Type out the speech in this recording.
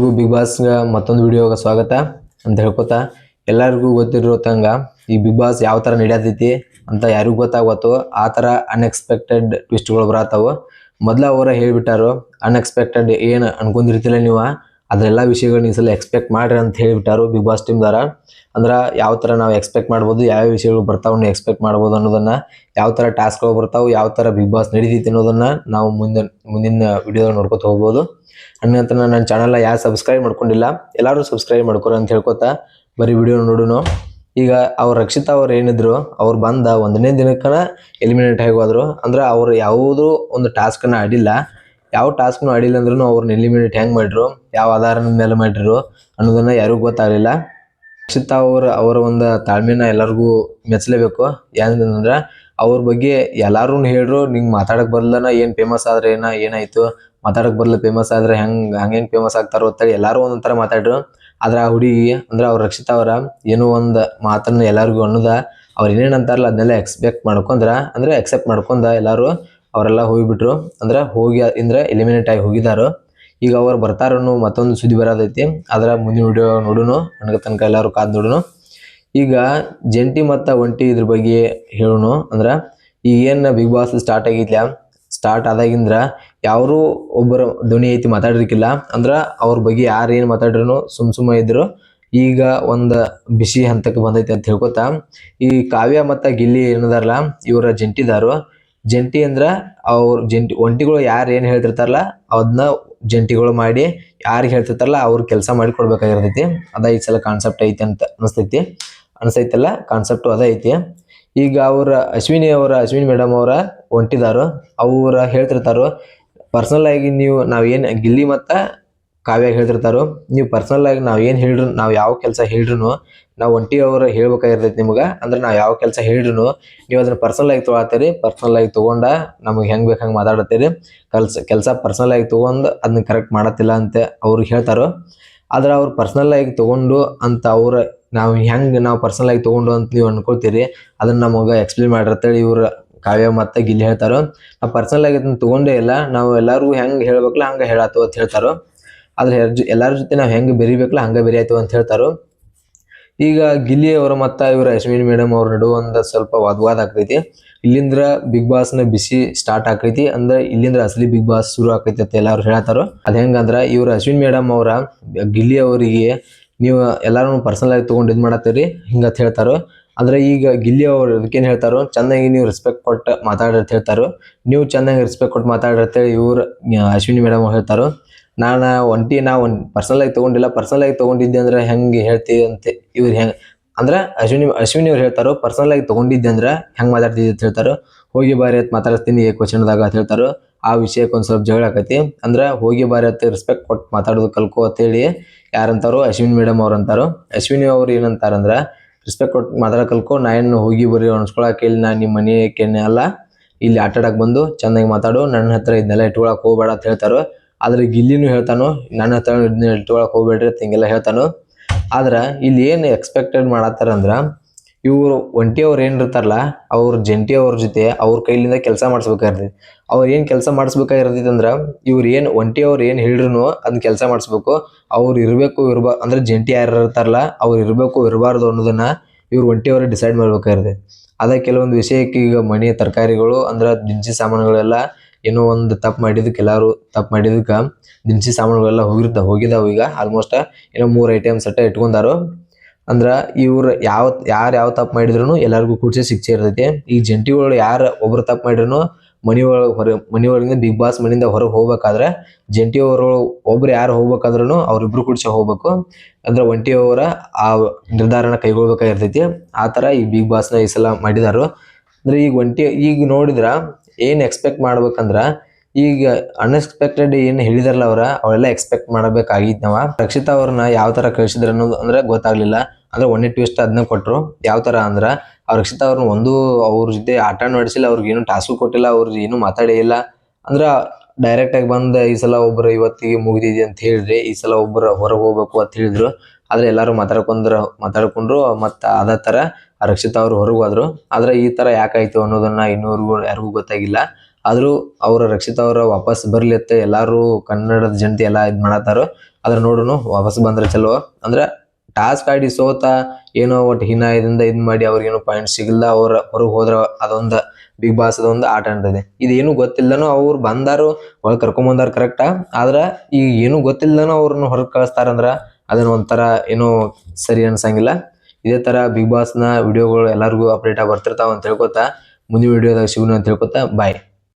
ಎಲ್ರಿಗೂ big boss ಮತ್ತೊಂದು ವಿಡಿಯೋಗೆ ಸ್ವಾಗತ ಅಂತ ಹೇಳ್ಕೊತ, ಎಲ್ಲರಿಗೂ ಗೊತ್ತಿರೋ ತಂಗ ಈ ಬಿಗ್ ಬಾಸ್ ಯಾವ ಥರ ನಡೆಯತೈತಿ ಅಂತ ಯಾರಿಗೂ ಗೊತ್ತಾಗತ್ತು ಆ ಥರ ಅನ್ಎಕ್ಸ್ಪೆಕ್ಟೆಡ್ ಟ್ವಿಸ್ಟ್ಗಳು ಬರತ್ತವು. ಮೊದಲ ಅವರ ಹೇಳಿಬಿಟ್ಟಾರು ಅನ್ಎಕ್ಸ್ಪೆಕ್ಟೆಡ್ ಏನು ಅನ್ಕೊಂಡಿರ್ತಿಲ್ಲ ನೀವು ಅದೆಲ್ಲ ವಿಷಯಗಳನ್ನ ಈ ಸಲ ಎಕ್ಸ್ಪೆಕ್ಟ್ ಮಾಡ್ರಿ ಅಂತ ಹೇಳಿಬಿಟ್ಟಾರು ಬಿಗ್ ಬಾಸ್ ಟೀಮ್ದಾರ ಅಂದ್ರೆ ಯಾವ ಥರ ನಾವು ಎಕ್ಸ್ಪೆಕ್ಟ್ ಮಾಡ್ಬೋದು, ಯಾವ ವಿಷಯಗಳು ಬರ್ತಾವನ್ನ ಎಕ್ಸ್ಪೆಕ್ಟ್ ಮಾಡ್ಬೋದು ಅನ್ನೋದನ್ನ, ಯಾವ ಥರ ಟಾಸ್ಕ್ಗಳು ಬರ್ತಾವೆ, ಯಾವ ಥರ ಬಿಗ್ ಬಾಸ್ ನಡೀತೈತಿ ಅನ್ನೋದನ್ನ ನಾವು ಮುಂದಿನ ಮುಂದಿನ ವಿಡಿಯೋದಾಗ ನೋಡ್ಕೊತ ಹೋಗ್ಬೋದು. ಹಂಗಂತ ನನ್ನ ಚಾನಲ್ನ ಯಾರು ಸಬ್ಸ್ಕ್ರೈಬ್ ಮಾಡ್ಕೊಂಡಿಲ್ಲ, ಎಲ್ಲರೂ ಸಬ್ಸ್ಕ್ರೈಬ್ ಮಾಡ್ಕೊರ ಅಂತ ಹೇಳ್ಕೊತ ಬರೀ ವಿಡಿಯೋ ನೋಡೋಣ ಈಗ ಅವ್ರ ರಕ್ಷಿತಾ ಅವ್ರು ಏನಿದ್ರು, ಅವ್ರು ಬಂದ ಒಂದನೇ ದಿನಕ್ಕನ ಎಲಿಮಿನೇಟ್ ಆಗಿ ಹೋದ್ರು ಅಂದ್ರೆ ಅವ್ರು ಯಾವುದೂ ಒಂದು ಟಾಸ್ಕನ್ನು ಆಡಿಲ್ಲ. ಯಾವ ಟಾಸ್ಕ್ನು ಆಡಿಲ್ಲ ಅಂದ್ರೂ ಅವ್ರನ್ನ ಎಲಿಮಿನೇಟ್ ಹೆಂಗೆ ಮಾಡಿದ್ರು, ಯಾವ ಆಧಾರದ ಮೇಲೆ ಮಾಡಿದ್ರು ಅನ್ನೋದನ್ನ ಯಾರಿಗೂ ಗೊತ್ತಾಗಲಿಲ್ಲ. ರಕ್ಷಿತಾ ಅವ್ರ, ಅವರ ಒಂದು ತಾಳ್ಮೆನ ಎಲ್ಲರಿಗೂ ಮೆಚ್ಚಲೇಬೇಕು ಏನಂದ್ರೆ ಅವ್ರ ಬಗ್ಗೆ ಎಲ್ಲಾರು ಹೇಳ್ರು, ನಿಂಗೆ ಮಾತಾಡಕ್ಕೆ ಬರಲ್ಲನ ಏನು ಫೇಮಸ್ ಆದ್ರೆ ಏನ, ಏನಾಯ್ತು ಮಾತಾಡಕ್ಕೆ ಬರಲ್ಲ ಫೇಮಸ್ ಆದ್ರೆ ಹೆಂಗ್, ಹಂಗೇನ್ ಫೇಮಸ್ ಆಗ್ತಾರೋ ಅಂತೇಳಿ ಎಲ್ಲಾರು ಒಂದೊಂದ್ ಥರ ಮಾತಾಡ್ರು. ಆದ್ರೆ ಆ ಹುಡುಗಿ, ಅಂದ್ರೆ ಅವ್ರ ರಕ್ಷಿತ ಅವರ, ಏನೋ ಒಂದು ಮಾತನ್ನ ಎಲ್ಲರಿಗೂ ಅನ್ನೋದ ಅವ್ರು ಏನೇನು ಅಂತಾರಲ್ಲ ಅದನ್ನೆಲ್ಲ ಎಕ್ಸ್ಪೆಕ್ಟ್ ಮಾಡ್ಕೊಂಡ್ರ, ಅಂದ್ರೆ ಎಕ್ಸೆಪ್ಟ್ ಮಾಡ್ಕೊಂಡ ಎಲ್ಲಾರು ಅವರೆಲ್ಲ ಹೋಗಿಬಿಟ್ರು. ಅಂದ್ರೆ ಹೋಗಿ, ಅಂದ್ರೆ ಎಲಿಮಿನೇಟ್ ಆಗಿ ಹೋಗಿದಾರು. ಈಗ ಅವ್ರು ಬರ್ತಾರನ್ನು ಮತ್ತೊಂದು ಸುದ್ದಿ ಬರೋದೈತಿ. ಅದರ ಮುಂದಿನ ವಿಡಿಯೋ ನೋಡುನು. ನನಗೆ ತನಕ ಎಲ್ಲರೂ ಕಾದ್ ನೋಡುನು. ಈಗ ಜಂಟಿ ಮತ್ತು ಒಂಟಿ ಇದ್ರ ಬಗ್ಗೆ ಹೇಳೋಣ ಅಂದ್ರೆ ಈಗ ಏನು ಬಿಗ್ ಬಾಸ್ ಸ್ಟಾರ್ಟ್ ಆಗಿದ್ಲ ಸ್ಟಾರ್ಟ್ ಆದಾಗಿಂದ್ರ ಯಾರು ಒಬ್ಬರು ಧ್ವನಿ ಐತಿ ಮಾತಾಡಿರ್ಕಿಲ್ಲ ಅಂದ್ರೆ ಅವ್ರ ಬಗ್ಗೆ ಯಾರು ಏನು ಮಾತಾಡ್ರು ಸುಮ್ ಸುಮ್ಮ ಇದ್ರು. ಈಗ ಒಂದು ಬಿಸಿ ಹಂತಕ್ಕೆ ಬಂದೈತಿ ಅಂತ ಹೇಳ್ಕೊತ. ಈ ಕಾವ್ಯ ಮತ್ತು ಗಿಲ್ಲಿ ಏನದಾರಲ್ಲ, ಇವರ ಜಂಟಿದಾರು. ಜಂಟಿ ಅಂದ್ರೆ ಅವ್ರು ಜಂಟಿ, ಒಂಟಿಗಳು ಯಾರು ಏನು ಹೇಳ್ತಿರ್ತಾರಲ್ಲ ಅದನ್ನ ಜಂಟಿಗಳು ಮಾಡಿ ಯಾರಿಗೆ ಹೇಳ್ತಿರ್ತಾರಲ್ಲ ಅವ್ರ ಕೆಲಸ ಮಾಡಿ ಕೊಡ್ಬೇಕಾಗಿರ್ತೈತಿ. ಅದ ಈ ಸಲ ಕಾನ್ಸೆಪ್ಟ್ ಐತಿ ಅಂತ ಅನಿಸ್ತೈತಿ. ಅನಿಸ್ತೈತಲ್ಲ ಕಾನ್ಸೆಪ್ಟು ಅದ ಐತಿ. ಈಗ ಅವರ ಅಶ್ವಿನಿ ಅವರ, ಅಶ್ವಿನಿ ಮೇಡಮ್ ಅವರ ಒಂಟಿದಾರು. ಅವ್ರ ಹೇಳ್ತಿರ್ತಾರೋ ಪರ್ಸನಲ್ ಆಗಿ ನೀವು ನಾವೇನು ಗಿಲ್ಲಿ ಮತ್ತು ಕಾವ್ಯ ಹೇಳ್ತಿರ್ತಾರೋ, ನೀವು ಪರ್ಸನಲ್ ಆಗಿ ನಾವು ಏನು ಹೇಳ್ರು ನಾವು ಯಾವ ಕೆಲಸ ಹೇಳ್ರು ನಾವು ಒಂಟಿ ಅವ್ರ ಹೇಳ್ಬೇಕಾಗಿರ್ತೈತಿ ನಿಮ್ಗೆ, ಅಂದ್ರೆ ನಾವು ಯಾವ ಕೆಲಸ ಹೇಳ್ರು ನೀವು ಅದನ್ನ ಪರ್ಸನಲ್ ಆಗಿ ತೊಗೊಳತ್ತೀರಿ ಪರ್ಸನಲ್ ಆಗಿ ತೊಗೊಂಡ ನಮಗೆ ಹೆಂಗೆ ಬೇಕು ಹಂಗೆ ಮಾತಾಡತ್ತೀರಿ. ಕೆಲಸ ಕೆಲಸ ಪರ್ಸನಲ್ ಆಗಿ ತೊಗೊಂಡು ಅದನ್ನ ಕರೆಕ್ಟ್ ಮಾಡತ್ತಿಲ್ಲ ಅಂತ ಅವ್ರು ಹೇಳ್ತಾರೋ, ಆದ್ರೆ ಅವ್ರು ಪರ್ಸನಲ್ ಆಗಿ ತೊಗೊಂಡು ಅಂತ ಅವ್ರ ನಾವು ಹೆಂಗೆ ನಾವು ಪರ್ಸನಲ್ ಆಗಿ ತೊಗೊಂಡು ಅಂತ ನೀವು ಅನ್ಕೊಳ್ತೀರಿ, ಅದನ್ನ ನಮಗೆ ಎಕ್ಸ್ಪ್ಲೇನ್ ಮಾಡಿರ್ತೇಳಿ ಇವ್ರು ಕಾವ್ಯ ಮತ್ತು ಗಿಲ್ಲಿ ಹೇಳ್ತಾರೋ. ನಾವು ಪರ್ಸನಲ್ ಆಗಿ ಅದನ್ನ ತೊಗೊಂಡೇ ಇಲ್ಲ, ನಾವು ಎಲ್ಲರಿಗೂ ಹೆಂಗೆ ಹೇಳ್ಬೇಕಲ್ಲ ಹಂಗೆ ಹೇಳತ್ತು ಅಂತ ಹೇಳ್ತಾರೋ. ಆದ್ರೆ ಎಲ್ಲರ ಜೊತೆ ನಾವು ಹೆಂಗೆ ಬೆರಿಬೇಕಲ್ಲ ಹಂಗೆ ಬೆರಿಯಾಯ್ತು ಅಂತ ಹೇಳ್ತಾರೋ. ಈಗ ಗಿಲ್ಲಿ ಅವರು ಮತ್ತು ಇವರ ಅಶ್ವಿನಿ ಮೇಡಮ್ ಅವ್ರ ನಡುವೆ ಒಂದು ಸ್ವಲ್ಪ ವಾದವಾದ ಆಗ್ತೈತಿ ಇಲ್ಲಿಂದ್ರ ಬಿಗ್ ಬಾಸ್ನ ಬಿಸಿ ಸ್ಟಾರ್ಟ್ ಆಕೈತಿ. ಅಂದ್ರೆ ಇಲ್ಲಿಂದ್ರ ಅಸಲಿ ಬಿಗ್ ಬಾಸ್ ಶುರು ಆಕೈತಿ ಅಂತ ಎಲ್ಲಾರು ಹೇಳ್ತಾರೋ. ಅದ್ ಹೆಂಗಂದ್ರ ಇವ್ರ ಅಶ್ವಿನ್ ಮೇಡಮ್ ಅವರ ಗಿಲ್ಲಿ ಅವರಿಗೆ ನೀವು ಎಲ್ಲಾರು ಪರ್ಸನಲ್ ಆಗಿ ತೊಗೊಂಡು ಇದು ಮಾಡತ್ತೀರಿ ಹಿಂಗತ್ ಹೇಳ್ತಾರೋ. ಅಂದ್ರೆ ಈಗ ಗಿಲ್ಲಿ ಅವರು ಅದಕ್ಕೇನು ಹೇಳ್ತಾರೋ? ಚೆನ್ನಾಗಿ ನೀವು ರೆಸ್ಪೆಕ್ಟ್ ಕೊಟ್ಟು ಮಾತಾಡಿ ಅಂತ ಹೇಳ್ತಾರೋ. ನೀವು ಚೆನ್ನಾಗಿ ರೆಸ್ಪೆಕ್ಟ್ ಕೊಟ್ಟು ಮಾತಾಡ್ರಿ ಅಂತೇಳಿ ಇವ್ರು ಅಶ್ವಿನಿ ಮೇಡಮ್ ಹೇಳ್ತಾರೋ. ನಾನು ಒಂಟಿ ನಾ ಒಂದು ಪರ್ಸನಲ್ ಆಗಿ ತೊಗೊಂಡಿಲ್ಲ ಪರ್ಸನಲ್ ತೊಗೊಂಡಿದ್ದೆ ಅಂದ್ರೆ ಹೆಂಗೆ ಹೇಳ್ತೀವಿ ಅಂತ ಇವ್ರು ಹೆಂಗೆ ಅಂದ್ರೆ ಅಶ್ವಿನಿ ಅಶ್ವಿನಿ ಅವ್ರು ಹೇಳ್ತಾರೋ ಪರ್ಸನಲ್ ಆಗಿ ತೊಗೊಂಡಿದ್ದೆ ಅಂದ್ರೆ ಹೆಂಗೆ ಮಾತಾಡ್ತಿದ್ದೆ ಅಂತ ಹೇಳ್ತಾರೋ. ಹೋಗಿ ಬಾರಿ ಅಂತ ಮಾತಾಡ್ತೀನಿ ಕ್ವಶನ್ದಾಗ ಅಂತ ಹೇಳ್ತಾರೋ. ಆ ವಿಷಯಕ್ಕೆ ಒಂದು ಸ್ವಲ್ಪ ಜಗಳ ಆಕೈತಿ. ಅಂದ್ರೆ ಹೋಗಿ ಬಾರಿ ಅಂತ ರೆಸ್ಪೆಕ್ಟ್ ಕೊಟ್ಟು ಮಾತಾಡೋದು ಕಲ್ಕೋ ಅಂತೇಳಿ ಯಾರಂತಾರೋ ಅಶ್ವಿನಿ ಮೇಡಮ್ ಅವ್ರು ಅಂತಾರೋ. ಅಶ್ವಿನಿ ಅವ್ರು ಏನಂತಾರಂದ್ರೆ ರೆಸ್ಪೆಕ್ಟ್ ಕೊಟ್ಟು ಮಾತಾಡ ಕಲ್ಕೋ, ನಾ ಏನು ಹೋಗಿ ಬರಿ ಅನ್ಸ್ಕೊಳಕ್ಕೆ ಇಲ್ಲಿ, ನಾ ನಿಮ್ಮ ಮನೆ ಅಲ್ಲ. ಇಲ್ಲಿ ಆಟ ಆಡಕ್ಕೆ ಬಂದು ಚೆನ್ನಾಗಿ ಮಾತಾಡು ನನ್ನ ಹತ್ರ ಇದನ್ನೆಲ್ಲ ಇಟ್ಕೊಳಕ್ಕೆ ಹೋಗ್ಬೇಡ ಅಂತ ಹೇಳ್ತಾರೋ. ಆದ್ರೆ ಗಿಲ್ಲಿನೂ ಹೇಳ್ತಾನು, ನನ್ನ ಹತ್ರ ಇದನ್ನ ಇಟ್ಕೊಳಕ್ಕೆ ಹೋಗ್ಬೇಡ್ರಿ ಹಿಂಗೆಲ್ಲ ಹೇಳ್ತಾನು. ಆದ್ರೆ ಇಲ್ಲಿ ಏನು ಎಕ್ಸ್ಪೆಕ್ಟೆಡ್ ಮಾಡತ್ತಾರ ಅಂದ್ರ, ಇವರು ಒಂಟಿಯವ್ರು ಏನು ಇರ್ತಾರಲ್ಲ, ಅವ್ರ ಜಂಟಿ ಅವ್ರ ಜೊತೆ ಅವ್ರ ಕೈಲಿಂದ ಕೆಲಸ ಮಾಡಿಸ್ಬೇಕಾಗಿರ್ತೈತಿ. ಅವ್ರು ಏನು ಕೆಲಸ ಮಾಡಿಸ್ಬೇಕಾಗಿರ್ತೈತಿ ಅಂದ್ರೆ, ಇವ್ರು ಏನು ಒಂಟಿ ಅವ್ರು ಏನು ಹೇಳಿದ್ರು ಅದನ್ನ ಕೆಲಸ ಮಾಡಿಸ್ಬೇಕು. ಅವ್ರು ಇರಬೇಕು ಇರ್ಬಾ, ಅಂದ್ರೆ ಜಂಟಿ ಯಾರು ಇರ್ತಾರಲ್ಲ, ಅವ್ರು ಇರಬೇಕು ಇರಬಾರ್ದು ಅನ್ನೋದನ್ನ ಇವ್ರು ಒಂಟಿ ಅವ್ರು ಡಿಸೈಡ್ ಮಾಡ್ಬೇಕಾಗಿರ್ತೈತಿ. ಅದೇ ಕೆಲವೊಂದು ವಿಷಯಕ್ಕೆ ಈಗ ಮನೆ ತರಕಾರಿಗಳು, ಅಂದ್ರೆ ದಿನಸಿ ಸಾಮಾನುಗಳೆಲ್ಲ ಏನೋ ಒಂದು ತಪ್ಪು ಮಾಡಿದಕ್ಕೆ ಎಲ್ಲರೂ ತಪ್ಪು ಮಾಡಿದ್ದಕ್ಕೆ ದಿನಸಿ ಸಾಮಾನುಗಳೆಲ್ಲ ಹೋಗಿರ್ತಾವೆ ಹೋಗಿದಾವೆ ಈಗ. ಆಲ್ಮೋಸ್ಟ್ ಏನೋ ಮೂರು ಐಟಮ್ಸ್ ಅಟ್ಟ ಇಟ್ಕೊಂಡಾರು. ಅಂದ್ರೆ ಇವ್ರು ಯಾವ ಯಾರು ಯಾವ ತಪ್ಪು ಮಾಡಿದ್ರು ಎಲ್ಲರಿಗೂ ಕೂಡಿಸಿ ಶಿಕ್ಷೆ ಇರ್ತೈತಿ. ಈ ಜಂಟಿಗಳು ಯಾರು ಒಬ್ರು ತಪ್ಪು ಮಾಡಿದ್ರು ಮನಿ ಒಳಗೆ ಹೊರ ಮನಿ ಒಳಗಿಂದ ಬಿಗ್ ಬಾಸ್ ಮನೆಯಿಂದ ಹೊರಗೆ ಹೋಗ್ಬೇಕಾದ್ರೆ ಜಂಟಿಯವರು ಒಬ್ರು ಯಾರು ಹೋಗ್ಬೇಕಾದ್ರೂ ಅವ್ರಿಬ್ರು ಕೂಡಿಸಿ ಹೋಗ್ಬೇಕು. ಅಂದ್ರೆ ಒಂಟಿಯವರ ಆ ನಿರ್ಧಾರನ ಕೈಗೊಳ್ಬೇಕಾಗಿರ್ತೈತಿ. ಆ ಥರ ಈ ಬಿಗ್ ಬಾಸ್ನ ಈ ಸಲ ಮಾಡಿದಾರು. ಅಂದ್ರೆ ಈಗ ಒಂಟಿ, ಈಗ ನೋಡಿದ್ರ ಏನು ಎಕ್ಸ್ಪೆಕ್ಟ್ ಮಾಡ್ಬೇಕಂದ್ರ, ಈಗ ಅನ್ಎಕ್ಸ್ಪೆಕ್ಟೆಡ್ ಏನು ಹೇಳಿದಾರಲ್ಲ ಅವ್ರ ಅವೆಲ್ಲ ಎಕ್ಸ್ಪೆಕ್ಟ್ ಮಾಡಬೇಕಾಗಿತ್ತು ನಾವ ರಕ್ಷಿತಾ ಅವ್ರನ್ನ ಯಾವ ತರ ಕಳಿಸಿದ್ರು ಅನ್ನೋದು ಅಂದ್ರೆ ಗೊತ್ತಾಗ್ಲಿಲ್ಲ. ಅಂದ್ರೆ ಒನ್ನೇ ಟ್ವಿಸ್ಟ್ ಅದನ್ನ ಕೊಟ್ರು. ಯಾವ ತರ ಅಂದ್ರ, ಅವ್ರ ರಕ್ಷಿತಾ ಅವ್ರನ್ನ ಒಂದು ಅವ್ರ ಜೊತೆ ಆಟ ನಡೆಸಿಲ್ಲ ಅವ್ರಿಗೆ ಏನು ಟಾಸ್ಕು ಕೊಟ್ಟಿಲ್ಲ ಅವ್ರಿಗೆ ಏನು ಮಾತಾಡೇ ಅಂದ್ರ ಡೈರೆಕ್ಟ್ ಆಗಿ ಬಂದ ಈ ಸಲ ಒಬ್ರು ಇವತ್ತಿಗೆ ಮುಗಿದಿದೆ ಅಂತ ಹೇಳಿದ್ರೆ, ಈ ಸಲ ಒಬ್ಬರು ಹೊರಗೆ ಹೋಗ್ಬೇಕು ಅಂತ ಹೇಳಿದ್ರು. ಆದ್ರೆ ಎಲ್ಲರೂ ಮಾತಾಡ್ಕೊಂಡ್ರ, ಮಾತಾಡ್ಕೊಂಡ್ರು ಮತ್ತೆ ಅದೇ ತರ ರಕ್ಷಿತ್ ಅವ್ರು ಹೊರಗೆ ಹೋದ್ರು. ಆದ್ರೆ ಈ ತರ ಯಾಕಾಯ್ತು ಅನ್ನೋದನ್ನ ಇನ್ನೂರ್ಗೂ, ಯಾರಿಗೂ ಗೊತ್ತಾಗಿಲ್ಲ. ಆದ್ರೂ ಅವ್ರ ರಕ್ಷಿತಾ ಅವ್ರ ವಾಪಸ್ ಬರ್ಲಿ ಎಲ್ಲರೂ ಎಲ್ಲಾರು ಕನ್ನಡದ ಜನತೆ ಎಲ್ಲ ಇದ್ ಮಾಡತ್ತಾರೋ. ಅದ್ರ ನೋಡುನು ವಾಪಸ್ ಬಂದ್ರೆ ಚಲೋ. ಅಂದ್ರೆ ಟಾಸ್ಕ್ ಆಡಿ ಸೋತ ಏನೋ ಒಟ್ಟು ಹೀನಾಯದಿಂದ ಇದ್ ಮಾಡಿ ಅವ್ರಿಗೇನು ಪಾಯಿಂಟ್ ಸಿಗಲ್ಲ ಅವ್ರ ಹೊರಗೆ ಹೋದ್ರ ಅದೊಂದು ಬಿಗ್ ಬಾಸ್ ಅದೊಂದು ಆಟ ಅಂತದೆ. ಇದೇನು ಗೊತ್ತಿಲ್ಲನೋ ಅವ್ರು ಬಂದಾರು, ಒಳಗೆ ಕರ್ಕೊಂಬಂದಾರ ಕರೆಕ್ಟಾ ಆದ್ರ ಈಗ ಏನು ಗೊತ್ತಿಲ್ಲನೋ ಅವ್ರನ್ನ ಹೊರಗೆ ಕಳಿಸ್ತಾರಂದ್ರ ಅದನ್ನ ಒಂಥರ ಏನೋ ಸರಿ ಅನ್ಸಂಗಿಲ್ಲ. ಇದೇ ತರ ಬಿಗ್ ಬಾಸ್ನ ವಿಡಿಯೋಗಳು ಎಲ್ಲರಿಗೂ ಅಪ್ಡೇಟ್ ಆಗಿ ಬರ್ತಿರ್ತಾವ ಅಂತ ಹೇಳ್ಕೊತಾ, ಮುಂದಿನ ವಿಡಿಯೋದಾಗ ಸಿಗೋಣ ಅಂತ ಹೇಳ್ಕೊತಾ ಬಾಯ್